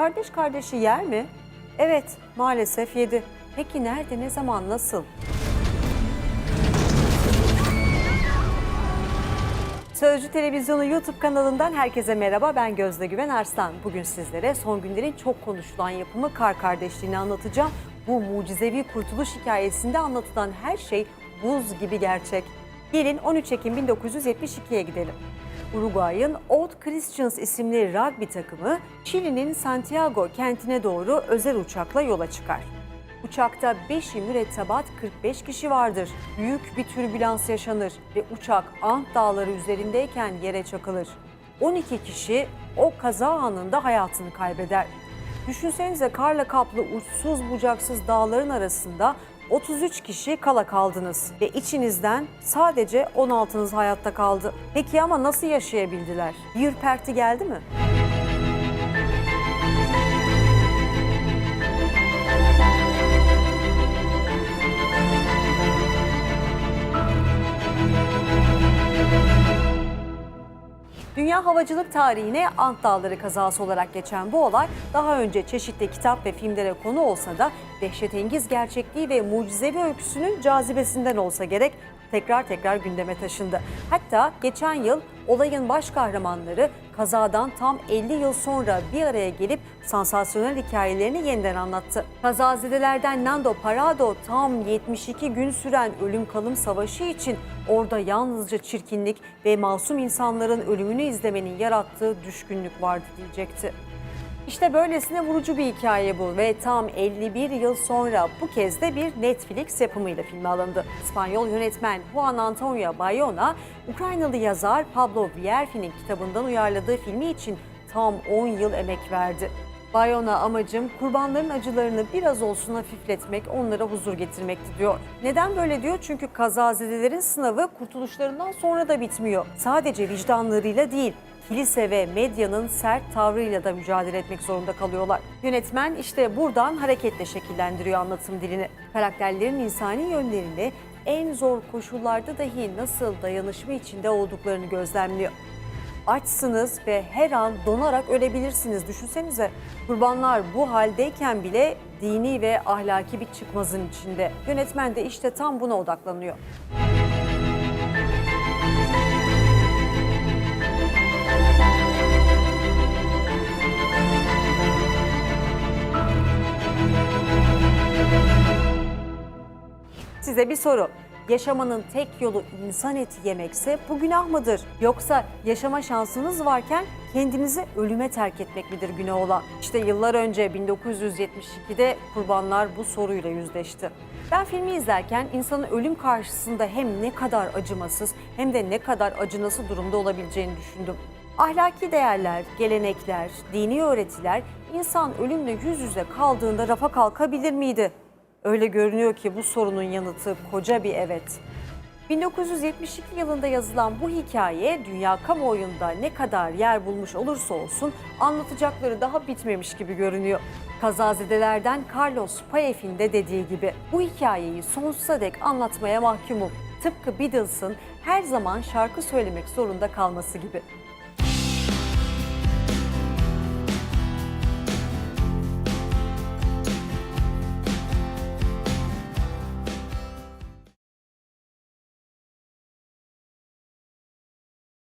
Kardeş kardeşi yer mi? Evet, maalesef yedi. Peki nerede, ne zaman, nasıl? Sözcü Televizyonu YouTube kanalından herkese merhaba. Ben Gözde Güven Arslan. Bugün sizlere son günlerin çok konuşulan yapımı Kar Kardeşliğini anlatacağım. Bu mucizevi kurtuluş hikayesinde anlatılan her şey buz gibi gerçek. Gelin 13 Ekim 1972'ye gidelim. Uruguay'ın Old Christians isimli rugby takımı Şili'nin Santiago kentine doğru özel uçakla yola çıkar. Uçakta 5'i mürettebat 45 kişi vardır. Büyük bir türbülans yaşanır ve uçak Ant Dağları üzerindeyken yere çakılır. 12 kişi o kaza anında hayatını kaybeder. Düşünsenize karla kaplı uçsuz bucaksız dağların arasında 33 kişi kala kaldınız ve içinizden sadece 16'nız hayatta kaldı. Peki ama nasıl yaşayabildiler? Bir ürperti geldi mi? Dünya havacılık tarihine Ant Dağları kazası olarak geçen bu olay daha önce çeşitli kitap ve filmlere konu olsa da dehşetengiz gerçekliği ve mucizevi öyküsünün cazibesinden olsa gerek tekrar tekrar gündeme taşındı. Hatta geçen yıl olayın baş kahramanları kazadan tam 50 yıl sonra bir araya gelip sansasyonel hikayelerini yeniden anlattı. Kazazedelerden Nando Parado tam 72 gün süren ölüm kalım savaşı için orada yalnızca çirkinlik ve masum insanların ölümünü izlemenin yarattığı düşkünlük vardı diyecekti. İşte böylesine vurucu bir hikaye bu ve tam 51 yıl sonra bu kez de bir Netflix yapımıyla filme alındı. İspanyol yönetmen Juan Antonio Bayona, Ukraynalı yazar Pablo Vierfi'nin kitabından uyarladığı filmi için tam 10 yıl emek verdi. Bayona amacım kurbanların acılarını biraz olsun hafifletmek, onlara huzur getirmekti diyor. Neden böyle diyor? Çünkü kazazedelerin sınavı kurtuluşlarından sonra da bitmiyor. Sadece vicdanlarıyla değil, kilise ve medyanın sert tavrıyla da mücadele etmek zorunda kalıyorlar. Yönetmen işte buradan hareketle şekillendiriyor anlatım dilini. Karakterlerin insani yönlerini en zor koşullarda dahi nasıl dayanışma içinde olduklarını gözlemliyor. Açsınız ve her an donarak ölebilirsiniz. Düşünsenize kurbanlar bu haldeyken bile dini ve ahlaki bir çıkmazın içinde. Yönetmen de işte tam buna odaklanıyor. Size bir soru. Yaşamanın tek yolu insan eti yemekse bu günah mıdır? Yoksa yaşama şansınız varken kendinizi ölüme terk etmek midir günah olan? İşte yıllar önce 1972'de kurbanlar bu soruyla yüzleşti. Ben filmi izlerken insanın ölüm karşısında hem ne kadar acımasız hem de ne kadar acınası durumda olabileceğini düşündüm. Ahlaki değerler, gelenekler, dini öğretiler insan ölümle yüz yüze kaldığında rafa kalkabilir miydi? Öyle görünüyor ki bu sorunun yanıtı koca bir evet. 1972 yılında yazılan bu hikaye dünya kamuoyunda ne kadar yer bulmuş olursa olsun anlatacakları daha bitmemiş gibi görünüyor. Kazazedelerden Carlos Paef'in de dediği gibi bu hikayeyi sonsuza dek anlatmaya mahkumum. Tıpkı Beatles'ın her zaman şarkı söylemek zorunda kalması gibi.